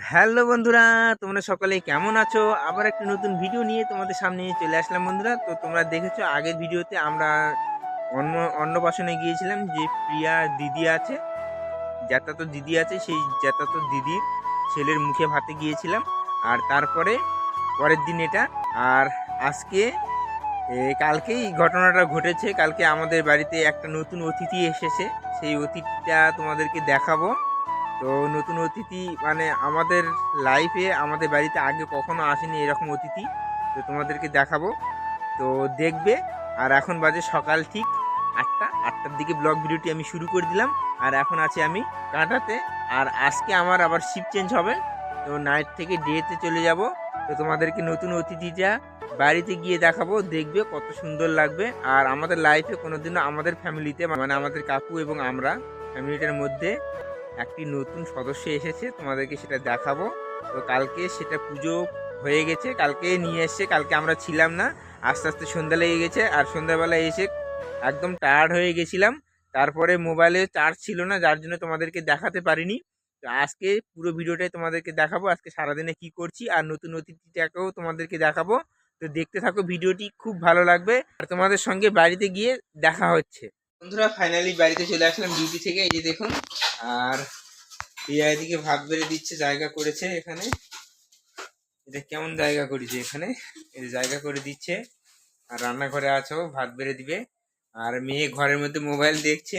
Hello বন্ধুরা, তোমরা সকলে কেমন আছো? আবার একটা নতুন ভিডিও নিয়ে তোমাদের সামনে চলে আসলাম বন্ধুরা। তো তোমরা দেখেছ, আগের ভিডিওতে আমরা অন্ন অন্নপ্রাশনে গিয়েছিলাম যে প্রিয়া দিদি আছে। জ্যাঠাতো দিদি আছে, সেই জ্যাঠাতো দিদির ছেলের মুখে ভাতে গিয়েছিলাম। আর তারপরে, পরের দিন এটা। আর আজকে কালকেই ঘটনাটা ঘটেছে। কালকে আমাদের বাড়িতে একটা নতুন অতিথি এসেছে। সেই অতিথিটা তোমাদেরকে দেখাবো। তো নতুন অতিথি মানে আমাদের লাইফে আমাদের বাড়িতে আগে কখনো আসেনি এরকম অতিথি। তো তোমাদেরকে দেখাবো। তো দেখবে, আর এখন বাজে সকাল ঠিক আটটা। আটটার দিকে ব্লগ ভিডিওটি আমি শুরু করে দিলাম। আর এখন আছি আমি কাটাতে আর আজকে আমার আবার শিফট চেঞ্জ হবে। তো নাইট থেকে ডেতে চলে যাব। তো তোমাদেরকে নতুন অতিথিটা বাড়িতে গিয়ে দেখাবো, দেখবে কত সুন্দর লাগবে। আর আমাদের লাইফে কোনোদিনও আমাদের ফ্যামিলিতে মানে আমাদের কাকু এবং আমরা ফ্যামিলিটার মধ্যে একটি নতুন সদস্য এসেছে, তোমাদেরকে সেটা দেখাবো। তো কালকে সেটা পুজো হয়ে গেছে, কালকে নিয়ে এসছে, কালকে আমরা ছিলাম না। আস্তে আস্তে সন্ধ্যা লেগে গেছে আর সন্ধ্যাবেলা এসে একদম টায়ার্ড হয়ে গেছিলাম। তারপরে মোবাইলে চার্জ ছিল না, যার জন্য তোমাদেরকে দেখাতে পারিনি। তো আজকে পুরো ভিডিওটাই তোমাদেরকে দেখাবো, আজকে সারাদিনে কি করছি আর নতুন অতিথিটাকেও তোমাদেরকে দেখাবো। তো দেখতে থাকো ভিডিওটি, খুব ভালো লাগবে। আর তোমাদের সঙ্গে বাড়িতে গিয়ে দেখা হচ্ছে। বন্ধুরা ফাইনালি বাড়িতে চলে আসলাম ডিউটি থেকে, এই যে দেখুন। আর প্রিয়া এদিকে ভাত বেড়ে দিচ্ছে, জায়গা করেছে এখানে। এটা কেমন জায়গা করেছে এখানে? এটা জায়গা করে দিচ্ছে, আর রান্নাঘরে আছো ভাত বেড়ে দিবে। আর মেয়ে ঘরের মধ্যে মোবাইল দেখছে।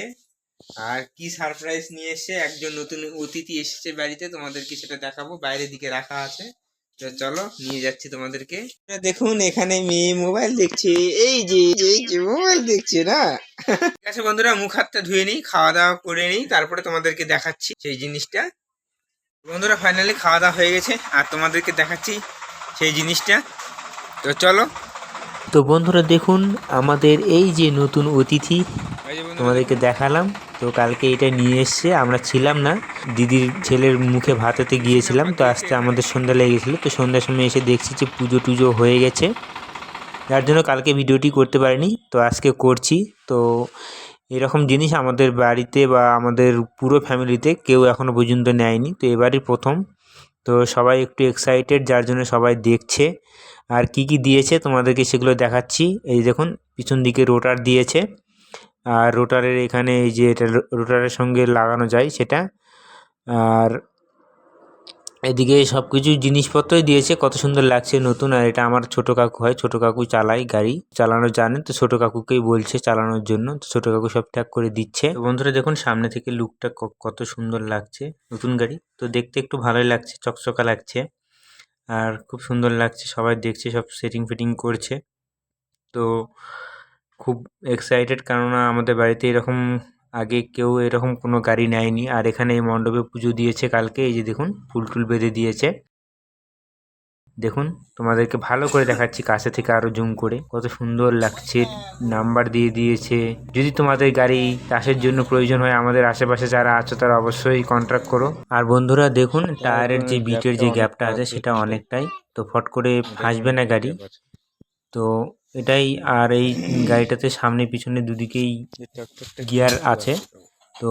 আর কি সারপ্রাইজ নিয়ে এসছে, একজন নতুন অতিথি এসেছে বাড়িতে, তোমাদেরকে সেটা দেখাবো। বাইরের দিকে রাখা আছে। তো চলো নিয়ে যাচ্ছি তোমাদেরকে। দেখুন এখানে মেয়ে মোবাইল দেখছে। এই যে এই যে মোবাইল দেখছে না? ঠিক আছে বন্ধুরা মুখ হাতটা ধুয়ে নিই খাওয়া দাওয়া করে নিই তারপরে তোমাদেরকে দেখাচ্ছি সেই জিনিসটা। বন্ধুরা ফাইনালি খাওয়া দাওয়া হয়ে গেছে আর তোমাদেরকে দেখাচ্ছি সেই জিনিসটা। তো চলো। তো বন্ধুরা দেখুন আমাদের এই যে নতুন অতিথি তোমাদেরকে দেখালাম। তো কালকে এটা নিয়ে এসছে আমরা ছিলাম না। দিদির ছেলের মুখে ভাতেতে গিয়েছিলাম, তো আসতে আমাদের সন্ধ্যা লেগে গেছিল। তো সন্ধ্যার সময় এসে দেখছি যে পুজো টুজো হয়ে গেছে। যার জন্য কালকে ভিডিওটি করতে পারিনি, তো আজকে করছি। তো এরকম জিনিস আমাদের বাড়িতে বা আমাদের পুরো ফ্যামিলিতে কেউ এখনও পর্যন্ত নেয়নি। তো এবারই প্রথম। তো সবাই একটু এক্সাইটেড যার জন্য সবাই দেখছে। আর কি কি দিয়েছে তোমাদেরকে সেগুলো দেখাচ্ছি। এই দেখুন, পিছন দিকে রোটার দিয়েছে। আর রোটারের এখানে এই যে এটা রোটারের সঙ্গে লাগানো যায় সেটা। আর এদিকে সব কিছু জিনিসপত্রই দিয়েছে, কত সুন্দর লাগছে নতুন। আর এটা আমার ছোট কাকু হয়, ছোট কাকু চালাই গাড়ি, চালানো জানে। তো ছোট কাকুকেই বলছে চালানোর জন্য, তো ছোট কাকু সব ট্যাগ করে দিচ্ছে। বন্ধুরা দেখুন, সামনে থেকে লুকটা কত সুন্দর লাগছে নতুন গাড়ি। তো দেখতে একটু ভালোই লাগছে, চকচকা লাগছে। আর খুব সুন্দর লাগছে, সবাই দেখছে, সব সেটিং ফিটিং করছে। তো খুব এক্সাইটেড কেননা আমাদের বাড়িতে এরকম আগে কেউ এরকম কোনো গাড়ি নেয়নি। আর এখানে এই মণ্ডপে পুজো দিয়েছে কালকে এই যে দেখুন ফুল টুল বেঁধে দিয়েছে। দেখুন তোমাদেরকে ভালো করে দেখাচ্ছি কাছে থেকে আরও জুম করে। কত সুন্দর লাগছে নাম্বার দিয়ে দিয়েছে। যদি তোমাদের গাড়ি চাষের জন্য প্রয়োজন হয় আমাদের আশেপাশে যারা আছো তারা অবশ্যই কন্ট্যাক্ট করো। আর বন্ধুরা দেখুন টায়ারের যে বিটের যে গ্যাপটা আছে সেটা অনেকটাই। তো ফট করে ফাঁসবে না গাড়ি। তো এটাই আর এই গাড়িটাতে সামনে পিছনে দুদিকেই গিয়ার আছে। তো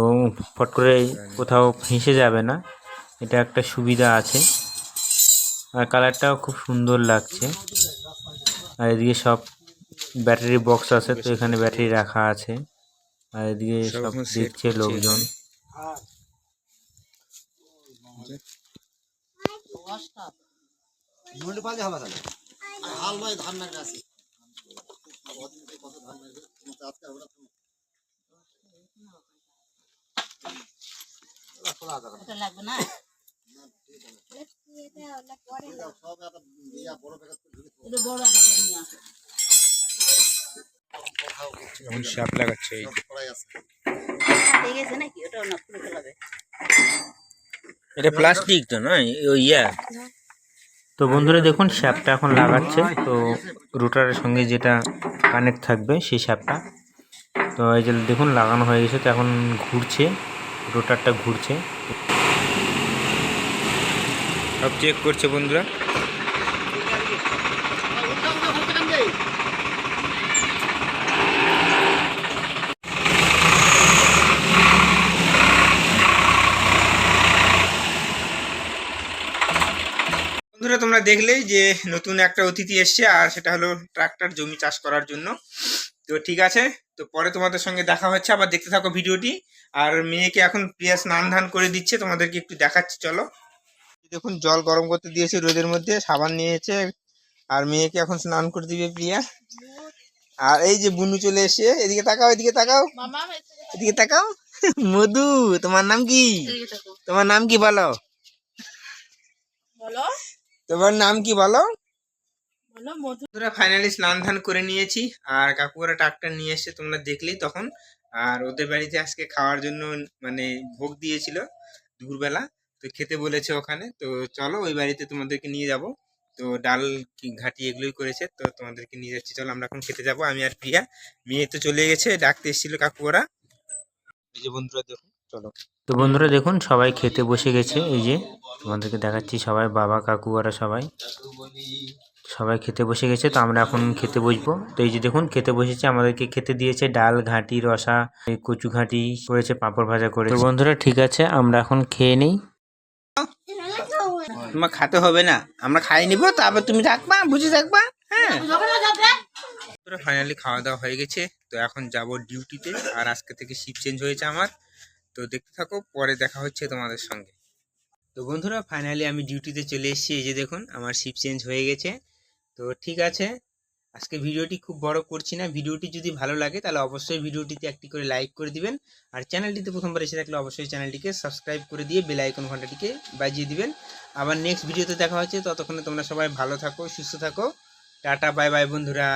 ফট করে কোথাও ফেঁসে যাবে না। এটা একটা সুবিধা আছে। আর কালারটাও খুব সুন্দর লাগছে। আর এদিকে সব ব্যাটারি বক্স আছে তো এখানে ব্যাটারি রাখা আছে। আর এদিকে সব দেখছে লোকজন। হাল ভাই ধান আছে লাগবে না এটা এখন লাগাচ্ছে এই প্লাস্টিক তো নয় ওই ইয়া? তো বন্ধুরা দেখুন, শ্যাপটা এখন লাগাচ্ছে। তো রুটারের সঙ্গে যেটা কানেক্ট থাকবে, সেই শ্যাপটা। তো এই যে দেখুন, লাগানো হয়ে গেছে। তো এখন ঘুরছে, রোটারটা ঘুরছে। সব চেক করছে বন্ধুরা। বন্ধুরা তোমরা দেখলেই যে নতুন একটা অতিথি এসছে আর সেটা হলো ট্রাক্টর জমি চাষ করার জন্য। তো ঠিক আছে তো পরে তোমাদের সঙ্গে দেখা হচ্ছে। আবার দেখতে থাকো ভিডিওটি। আর মেয়েকে এখন প্রিয়া স্নান ধান করে দিচ্ছে তোমাদেরকে একটু দেখাচ্ছি চলো। দেখুন জল গরম করতে দিয়েছে রোদের মধ্যে সাবান নিয়েছে আর মেয়েকে এখন স্নান করে দিবে প্রিয়া। আর এই যে বুনু চলে এসে এদিকে তাকাও এদিকে তাকাও। এদিকে তাকাও। মধু তোমার নাম কি? তোমার নাম কি বলো? বলো। তোমার নাম কি বলো? বন্ধুরা ফাইনালি স্নান ধান করে নিয়েছি আর কাকুরা ট্রাক্টর নিয়ে এসে তোমরা দেখলেই তখন। আর ওদের বাড়িতে আজকে খাওয়ার জন্য মানে ভোগ দিয়েছিল দুপুরবেলা তো খেতে বলেছে ওখানে। তো চলো ওই বাড়িতে তোমাদেরকে নিয়ে যাব। তো ডাল কি ঘাটি এগুলোই করেছে তো তোমাদেরকে নিয়ে যাচ্ছি। চলো আমরা এখন খেতে যাব। আমি আর প্রিয়া। মেয়ে তো চলে গেছে ডাকতে এসেছিল কাকুরা। এই যে বন্ধুরা দেখুন চলো। তো বন্ধুরা দেখুন, সবাই খেতে বসে গেছে। এই যে তোমাদেরকে দেখাচ্ছি সবাই, বাবা, কাকু ওরা সবাই। সবাই খেতে বসে গেছে, তো আমরা এখন খেতে বসবো। তো এই যে দেখুন, খেতে বসেছে, আমাদেরকে খেতে দিয়েছে ডাল, ঘাঁটি, রসা কচু ঘাঁটি করেছে, পাঁপড় ভাজা করে তো বন্ধুরা, ঠিক আছে, আমরা এখন খেয়ে নেই। তোমার খাতে হবে না, আমরা খাই নিব, তারপর তুমি থাকবা, বুঝে থাকবা হ্যাঁ। ফাইনালি খাওয়া দাওয়া হয়ে গেছে, তো এখন যাব ডিউটিতে আর আজকে থেকে শিফট চেঞ্জ হয়েছে আমার। তো দেখতে থাকো, পরে দেখা হচ্ছে তোমাদের সঙ্গে। তো বন্ধুরা ফাইনালি আমি ডিউটিতে চলে এসেছি। এই যে দেখুন, আমার শিফট চেঞ্জ হয়ে গেছে। তো ঠিক আছে, আজকে ভিডিওটি খুব বড় করছি না। ভিডিওটি যদি ভালো লাগে, তাহলে অবশ্যই ভিডিওটিতে একটি করে লাইক করে দিবেন। আর চ্যানেলটিতে প্রথমবার এসে থাকলে অবশ্যই চ্যানেলটিকে সাবস্ক্রাইব করে দিয়ে বেল আইকন ঘন্টাটিকে বাজিয়ে দিবেন। আবার নেক্সট ভিডিওতে দেখা হচ্ছে। ততক্ষণে তোমরা সবাই ভালো থাকো, সুস্থ থাকো। টাটা বাই বাই বন্ধুরা।